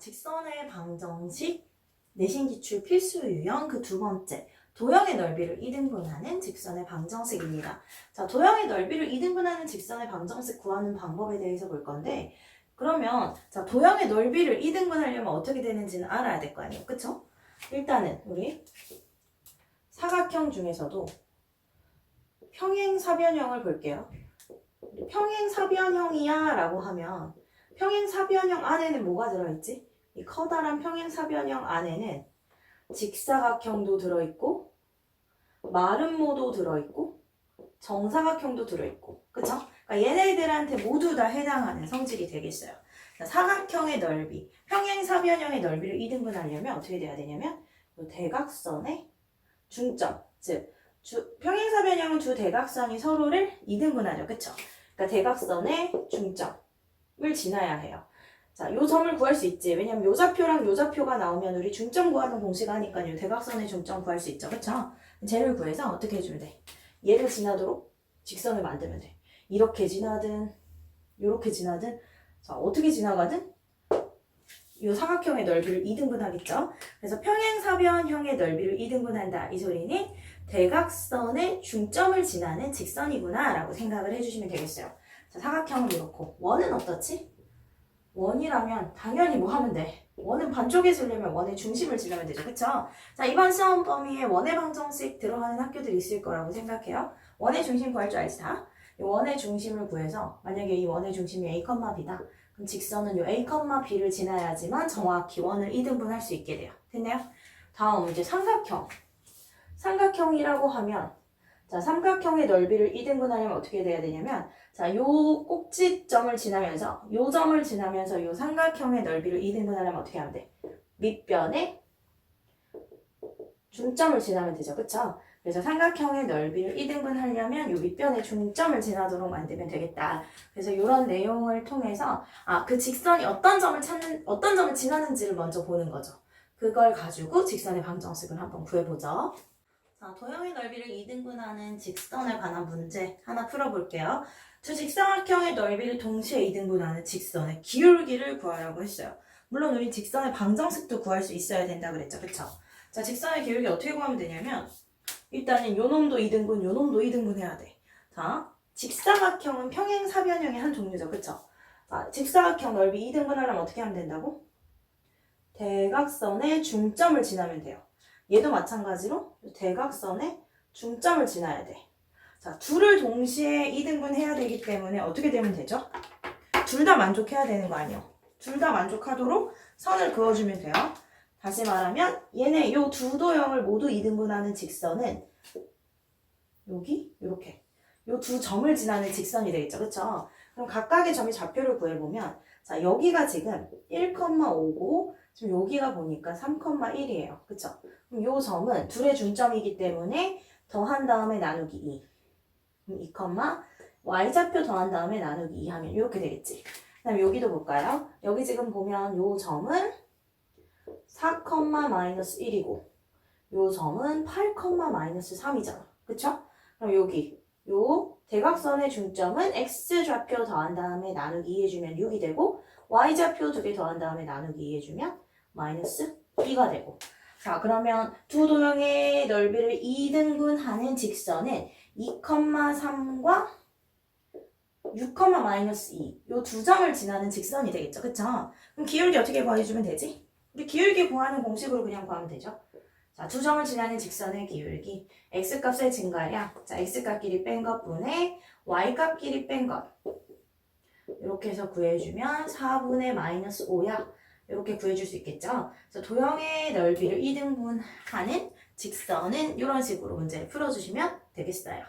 직선의 방정식 내신 기출 필수 유형 그 두 번째 도형의 넓이를 2등분하는 직선의 방정식입니다. 자, 도형의 넓이를 2등분하는 직선의 방정식 구하는 방법에 대해서 볼 건데 그러면 자, 도형의 넓이를 2등분하려면 어떻게 되는지는 알아야 될 거 아니에요. 그쵸? 일단은 우리 사각형 중에서도 평행사변형을 볼게요. 평행사변형이야 라고 하면 평행사변형 안에는 뭐가 들어있지? 이 커다란 평행사변형 안에는 직사각형도 들어있고 마름모도 들어있고 정사각형도 들어있고 그쵸? 그러니까 얘네들한테 모두 다 해당하는 성질이 되겠어요. 자, 사각형의 넓이, 평행사변형의 넓이를 2등분하려면 어떻게 돼야 되냐면 이 대각선의 중점, 즉 주, 평행사변형은 두 대각선이 서로를 2등분하죠. 그쵸? 그러니까 대각선의 중점을 지나야 해요. 자, 요 점을 구할 수 있지. 왜냐면 요 좌표랑 요 좌표가 나오면 우리 중점 구하는 공식 하니까요. 대각선의 중점 구할 수 있죠. 그쵸? 쟤를 구해서 어떻게 해주면 돼? 얘를 지나도록 직선을 만들면 돼. 이렇게 지나든, 요렇게 지나든, 자, 어떻게 지나가든, 요 사각형의 넓이를 2등분하겠죠? 그래서 평행사변형의 넓이를 2등분한다. 이 소리는 대각선의 중점을 지나는 직선이구나 라고 생각을 해주시면 되겠어요. 자, 사각형은 이렇고 원은 어떻지? 원이라면 당연히 뭐 하면 돼? 원은 반쪽에 쓰려면 원의 중심을 지나면 되죠. 그쵸? 자, 이번 시험 범위에 원의 방정식 들어가는 학교들이 있을 거라고 생각해요. 원의 중심 구할 줄 알지 다? 이 원의 중심을 구해서 만약에 이 원의 중심이 A, B다. 그럼 직선은 이 A, B를 지나야지만 정확히 원을 2등분할 수 있게 돼요. 됐나요? 다음 이제 삼각형. 삼각형이라고 하면 자, 삼각형의 넓이를 2등분하려면 어떻게 돼야 되냐면 자, 요 꼭지점을 지나면서 요 점을 지나면서 요 삼각형의 넓이를 2등분하려면 어떻게 하면 돼? 밑변의 중점을 지나면 되죠. 그쵸? 그래서 삼각형의 넓이를 2등분하려면 요 밑변의 중점을 지나도록 만들면 되겠다. 그래서 이런 내용을 통해서 아, 그 직선이 어떤 점을 찾는 어떤 점을 지나는지를 먼저 보는 거죠. 그걸 가지고 직선의 방정식을 한번 구해보죠. 자, 도형의 넓이를 2등분하는 직선에 관한 문제 하나 풀어볼게요. 두 직사각형의 넓이를 동시에 2등분하는 직선의 기울기를 구하라고 했어요. 물론 우리 직선의 방정식도 구할 수 있어야 된다 그랬죠. 그쵸? 자, 직선의 기울기 어떻게 구하면 되냐면 일단은 요 놈도 2등분, 요 놈도 2등분 해야 돼. 자, 직사각형은 평행사변형의 한 종류죠. 그쵸? 자, 직사각형 넓이 2등분 하려면 어떻게 하면 된다고? 대각선의 중점을 지나면 돼요. 얘도 마찬가지로 대각선의 중점을 지나야 돼. 자, 둘을 동시에 2등분 해야 되기 때문에 어떻게 되면 되죠? 둘 다 만족해야 되는 거 아니에요? 둘 다 만족하도록 선을 그어주면 돼요. 다시 말하면 얘네 요 두 도형을 모두 2등분하는 직선은 여기 이렇게 요 두 점을 지나는 직선이 되겠죠. 그쵸? 그럼 각각의 점의 좌표를 구해보면 자 여기가 지금 1,5고 지금 여기가 보니까 3,1이에요. 그쵸? 그럼 요 점은 둘의 중점이기 때문에 더한 다음에 나누기 2. 그럼 2, y좌표 더한 다음에 나누기 2 하면 이렇게 되겠지. 그 다음에 여기도 볼까요? 여기 지금 보면 요 점은 4, 마이너스 1이고 요 점은 8, 마이너스 3이잖아. 그쵸? 그럼 여기 요 대각선의 중점은 x좌표 더한 다음에 나누기 2 해주면 6이 되고 y좌표 두 개 더한 다음에 나누기 2 해주면 마이너스 2가 되고 자 그러면 두 도형의 넓이를 2등분하는 직선은 2,3과 6, 마이너스 2. 요 두 점을 지나는 직선이 되겠죠. 그쵸? 그럼 기울기 어떻게 구해주면 되지? 우리 기울기 구하는 공식으로 그냥 구하면 되죠. 자, 두 점을 지나는 직선의 기울기. x값의 증가량. 자, x값끼리 뺀 것분의 y값끼리 뺀 것. 이렇게 해서 구해주면 4분의 마이너스 5야. 이렇게 구해줄 수 있겠죠. 그래서 도형의 넓이를 2등분하는 직선은 이런 식으로 문제를 풀어주시면 되겠어요.